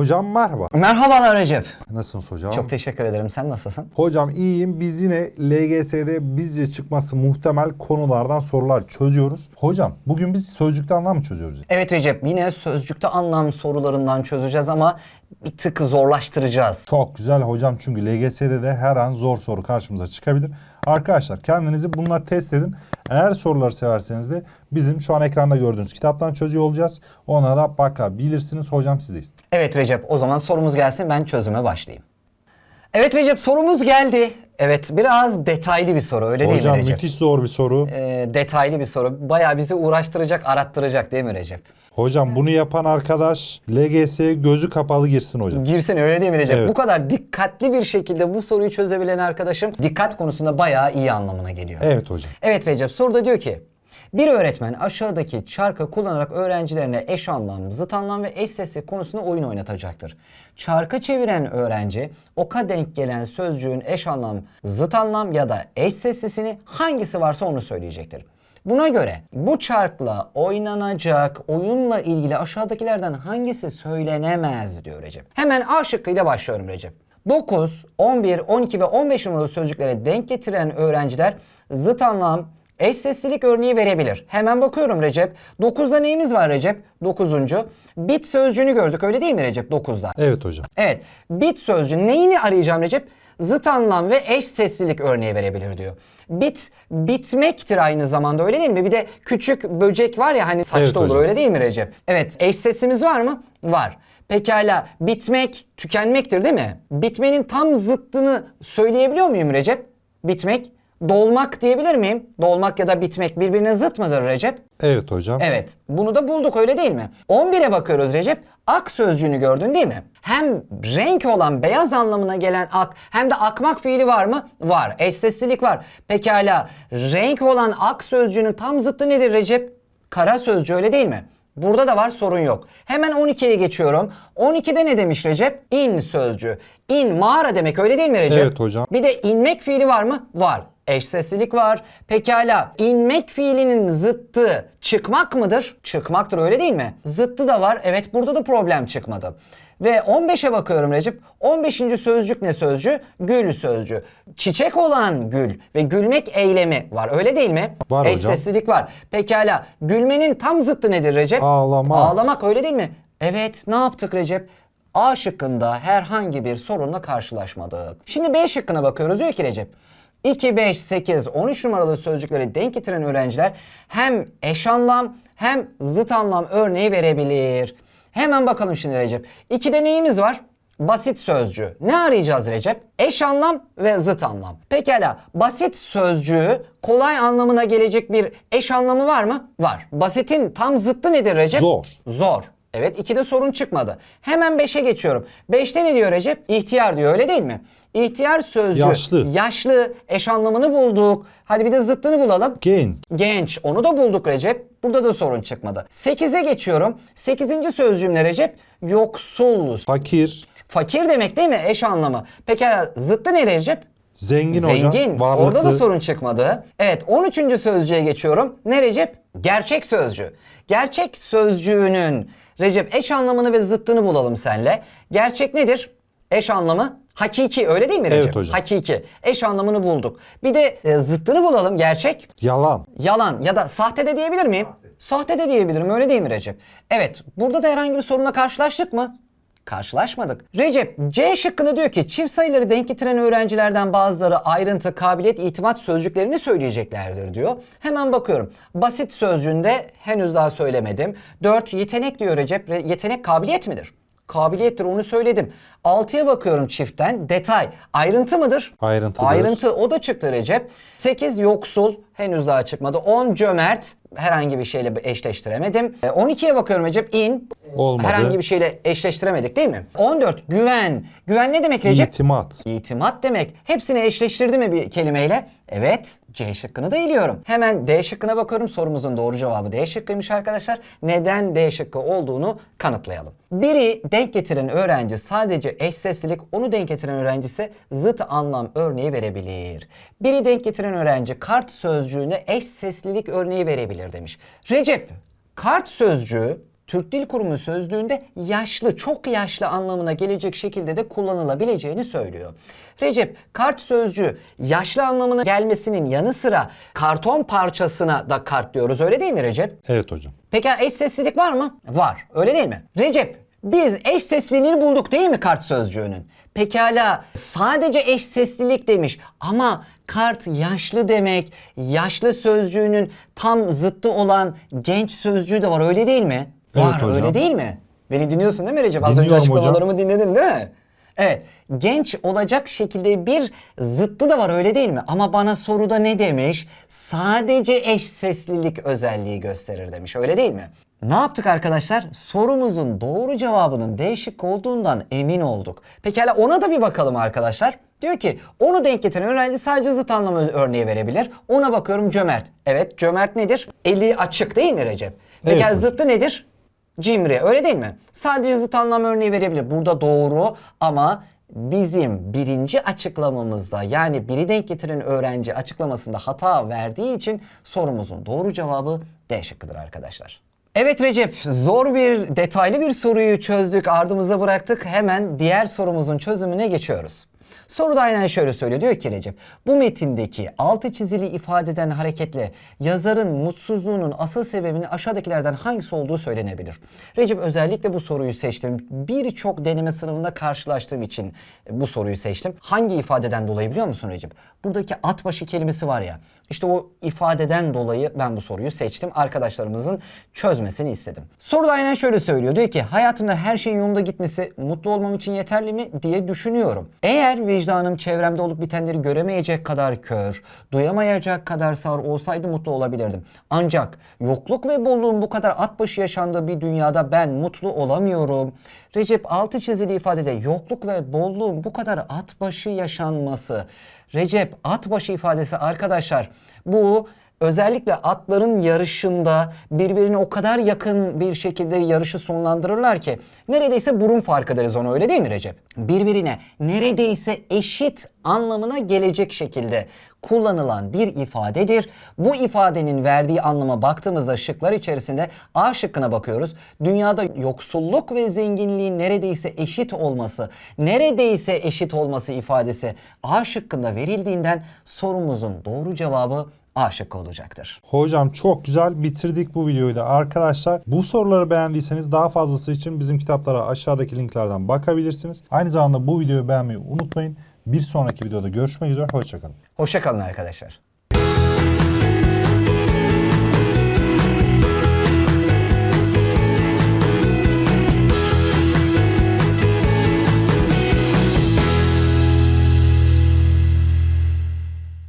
Hocam merhaba. Merhabalar Recep. Nasılsınız hocam? Çok teşekkür ederim. Sen nasılsın? Hocam iyiyim. Biz yine LGS'de bizce çıkması muhtemel konulardan sorular çözüyoruz. Hocam bugün biz sözcükte anlam mı çözüyoruz? Evet Recep yine sözcükte anlam sorularından çözeceğiz ama bir tık zorlaştıracağız. Çok güzel hocam çünkü LGS'de de her an zor soru karşımıza çıkabilir. Arkadaşlar kendinizi bununla test edin. Eğer soruları severseniz de bizim şu an ekranda gördüğünüz kitaptan çözüyor olacağız. Ona da bakabilirsiniz. Hocam sizdeyiz. Evet Recep o zaman sorumuz gelsin ben çözüme başlayayım. Evet Recep sorumuz geldi. Evet biraz detaylı bir soru öyle değil Hocam mi Recep? müthiş zor bir soru. Ee, detaylı bir soru. Bayağı bizi uğraştıracak, arattıracak değil mi Recep? Hocam bunu yapan arkadaş LGS'ye gözü kapalı girsin hocam. Girsin öyle değil mi Recep? Evet. Bu kadar dikkatli bir şekilde bu soruyu çözebilen arkadaşım dikkat konusunda bayağı iyi anlamına geliyor. Evet hocam. Evet Recep soruda diyor ki bir öğretmen aşağıdaki çarkı kullanarak öğrencilerine eş anlam, zıt anlam ve eş sesli konusunda oyun oynatacaktır. Çarkı çeviren öğrenci oka denk gelen sözcüğün eş anlam, zıt anlam ya da eş seslisini hangisi varsa onu söyleyecektir. Buna göre bu çarkla oynanacak oyunla ilgili aşağıdakilerden hangisi söylenemez diyor Recep. Hemen A şıkkıyla başlıyorum Recep. 9, 11, 12 ve 15 numaralı sözcüklere denk getiren öğrenciler zıt anlam, eş seslilik örneği verebilir. Hemen bakıyorum Recep. 9'da neyimiz var Recep? 9. Bit sözcüğünü gördük öyle değil mi Recep 9'da? Evet hocam. Evet. Bit sözcüğü neyini arayacağım Recep? Zıt anlam ve eş seslilik örneği verebilir diyor. Bit bitmektir aynı zamanda öyle değil mi? Bir de küçük böcek var ya hani saçta Evet olur hocam. öyle değil mi Recep? Evet. Eş sesimiz var mı? Var. Pekala bitmek tükenmektir değil mi? Bitmenin tam zıttını söyleyebiliyor muyum Recep? Bitmek. Dolmak diyebilir miyim? Dolmak ya da bitmek birbirine zıt mıdır Recep? Evet hocam. Evet. Bunu da bulduk öyle değil mi? 11'e bakıyoruz Recep. Ak sözcüğünü gördün değil mi? Hem renk olan beyaz anlamına gelen ak hem de akmak fiili var mı? Var. Eş seslilik var. Pekala renk olan ak sözcüğünün tam zıttı nedir Recep? Kara sözcüğü öyle değil mi? Burada da var sorun yok. Hemen 12'ye geçiyorum. 12'de ne demiş Recep? İn sözcüğü. İn mağara demek öyle değil mi Recep? Evet hocam. Bir de inmek fiili var mı? Var. Eş seslilik var. Pekala inmek fiilinin zıttı çıkmak mıdır? Çıkmaktır öyle değil mi? Zıttı da var. Evet burada da problem çıkmadı. Ve 15'e bakıyorum Recep. 15. sözcük ne sözcüğü? Gül sözcüğü. Çiçek olan gül ve gülmek eylemi var öyle değil mi? Var Eş hocam. seslilik var. Pekala gülmenin tam zıttı nedir Recep? Ağlamak. Ağlamak öyle değil mi? Evet ne yaptık Recep? A şıkkında herhangi bir sorunla karşılaşmadık. Şimdi B şıkkına bakıyoruz diyor ki Recep. 2, 5, 8, 13 numaralı sözcükleri denk getiren öğrenciler hem eş anlam hem zıt anlam örneği verebilir. Hemen bakalım şimdi Recep. 2'de neyimiz var? Basit sözcüğü. Ne arayacağız Recep? Eş anlam ve zıt anlam. Pekala basit sözcüğü kolay anlamına gelecek bir eş anlamı var mı? Var. Basitin tam zıttı nedir Recep? Zor. Zor. Evet ikide sorun çıkmadı. Hemen 5'e geçiyorum. 5'te ne diyor Recep? İhtiyar diyor öyle değil mi? İhtiyar sözcüğü. Yaşlı. Yaşlı eş anlamını bulduk. Hadi bir de zıttını bulalım. Genç. Genç onu da bulduk Recep. Burada da sorun çıkmadı. 8'e geçiyorum. 8. sözcüğüm ne Recep? Yoksul. Fakir. Fakir demek değil mi? Eş anlamı. Pekala zıttı ne Recep? Zengin, Zengin. hocam. Varlıklı. Orada da sorun çıkmadı. Evet 13. sözcüğe geçiyorum. Ne Recep? Gerçek sözcüğü. Gerçek sözcüğünün Recep eş anlamını ve zıttını bulalım senle. Gerçek nedir? Eş anlamı hakiki öyle değil mi Recep? Evet hocam. Hakiki. Eş anlamını bulduk. Bir de e, zıttını bulalım gerçek. Yalan. Yalan ya da sahte de diyebilir miyim? Sahte de diyebilirim öyle değil mi Recep? Evet burada da herhangi bir sorunla karşılaştık mı? Karşılaşmadık. Recep C şıkkında diyor ki çift sayıları denk getiren öğrencilerden bazıları ayrıntı, kabiliyet, itimat sözcüklerini söyleyeceklerdir diyor. Hemen bakıyorum. Basit sözcüğünde henüz daha söylemedim. 4 yetenek diyor Recep. Re- Yetenek kabiliyet midir? Kabiliyettir onu söyledim. 6'ya bakıyorum çiftten. Detay. Ayrıntı mıdır? Ayrıntıdır. Ayrıntı o da çıktı Recep. 8 yoksul henüz daha çıkmadı. 10 cömert herhangi bir şeyle eşleştiremedim. E, 12'ye bakıyorum Recep in. Olmadı. Herhangi bir şeyle eşleştiremedik değil mi? 14 güven. Güven ne demek Recep? İtimat. İtimat demek. Hepsini eşleştirdi mi bir kelimeyle? Evet. C şıkkını da eliyorum. Hemen D şıkkına bakıyorum. Sorumuzun doğru cevabı D şıkkıymış arkadaşlar. Neden D şıkkı olduğunu kanıtlayalım. Biri denk getiren öğrenci sadece eş seslilik, onu denk getiren öğrenci ise zıt anlam örneği verebilir. Biri denk getiren öğrenci kart sözcüğüne eş seslilik örneği verebilir demiş. Recep, kart sözcüğü Türk Dil Kurumu sözlüğünde yaşlı, çok yaşlı anlamına gelecek şekilde de kullanılabileceğini söylüyor. Recep, kart sözcüğü yaşlı anlamına gelmesinin yanı sıra karton parçasına da kart diyoruz öyle değil mi Recep? Evet hocam. Peki eş seslilik var mı? Var. Öyle değil mi? Recep, biz eş sesliliğini bulduk değil mi kart sözcüğünün? Pekala sadece eş seslilik demiş ama kart yaşlı demek. Yaşlı sözcüğünün tam zıttı olan genç sözcüğü de var öyle değil mi? Evet var hocam. öyle değil mi? Beni dinliyorsun değil mi Recep? Az önce Dinliyorum hocam. açıklamalarımı dinledin değil mi? Evet. Genç olacak şekilde bir zıttı da var öyle değil mi? Ama bana soruda ne demiş? Sadece eş seslilik özelliği gösterir demiş. Öyle değil mi? Ne yaptık arkadaşlar? Sorumuzun doğru cevabının değişik olduğundan emin olduk. Pekala ona da bir bakalım arkadaşlar. Diyor ki onu denk getiren öğrenci sadece zıt anlamı örneği verebilir. Ona bakıyorum cömert. Evet cömert nedir? Eli açık değil mi Recep? Pekala hocam. zıttı nedir? Cimri öyle değil mi? Sadece zıt anlam örneği verebilir. Burada doğru ama bizim birinci açıklamamızda yani biri denk getiren öğrenci açıklamasında hata verdiği için sorumuzun doğru cevabı D şıkkıdır arkadaşlar. Evet Recep, zor bir, detaylı bir soruyu çözdük, ardımıza bıraktık. Hemen diğer sorumuzun çözümüne geçiyoruz. Soruda aynen şöyle söylüyor. Diyor ki Recep, bu metindeki altı çizili ifadeden hareketle yazarın mutsuzluğunun asıl sebebinin aşağıdakilerden hangisi olduğu söylenebilir. Recep özellikle bu soruyu seçtim. Birçok deneme sınavında karşılaştığım için bu soruyu seçtim. Hangi ifadeden dolayı biliyor musun Recep? Buradaki at başı kelimesi var ya. İşte o ifadeden dolayı ben bu soruyu seçtim. Arkadaşlarımızın çözmesini istedim. Soruda aynen şöyle söylüyor. Diyor ki hayatımda her şeyin yolunda gitmesi mutlu olmam için yeterli mi diye düşünüyorum. Eğer vicdanım çevremde olup bitenleri göremeyecek kadar kör, duyamayacak kadar sağır olsaydı mutlu olabilirdim. Ancak yokluk ve bolluğun bu kadar at başı yaşandığı bir dünyada ben mutlu olamıyorum. Recep altı çizili ifadede yokluk ve bolluğun bu kadar at başı yaşanması. Recep at başı ifadesi arkadaşlar bu özellikle atların yarışında birbirine o kadar yakın bir şekilde yarışı sonlandırırlar ki neredeyse burun farkı deriz ona öyle değil mi Recep? Birbirine neredeyse eşit anlamına gelecek şekilde kullanılan bir ifadedir. Bu ifadenin verdiği anlama baktığımızda şıklar içerisinde A şıkkına bakıyoruz. Dünyada yoksulluk ve zenginliğin neredeyse eşit olması, neredeyse eşit olması ifadesi A şıkkında verildiğinden sorumuzun doğru cevabı A şıkkı olacaktır. Hocam çok güzel bitirdik bu videoyu da arkadaşlar. Bu soruları beğendiyseniz daha fazlası için bizim kitaplara aşağıdaki linklerden bakabilirsiniz. Aynı zamanda bu videoyu beğenmeyi unutmayın. Bir sonraki videoda görüşmek üzere. Hoşçakalın. Hoşçakalın arkadaşlar.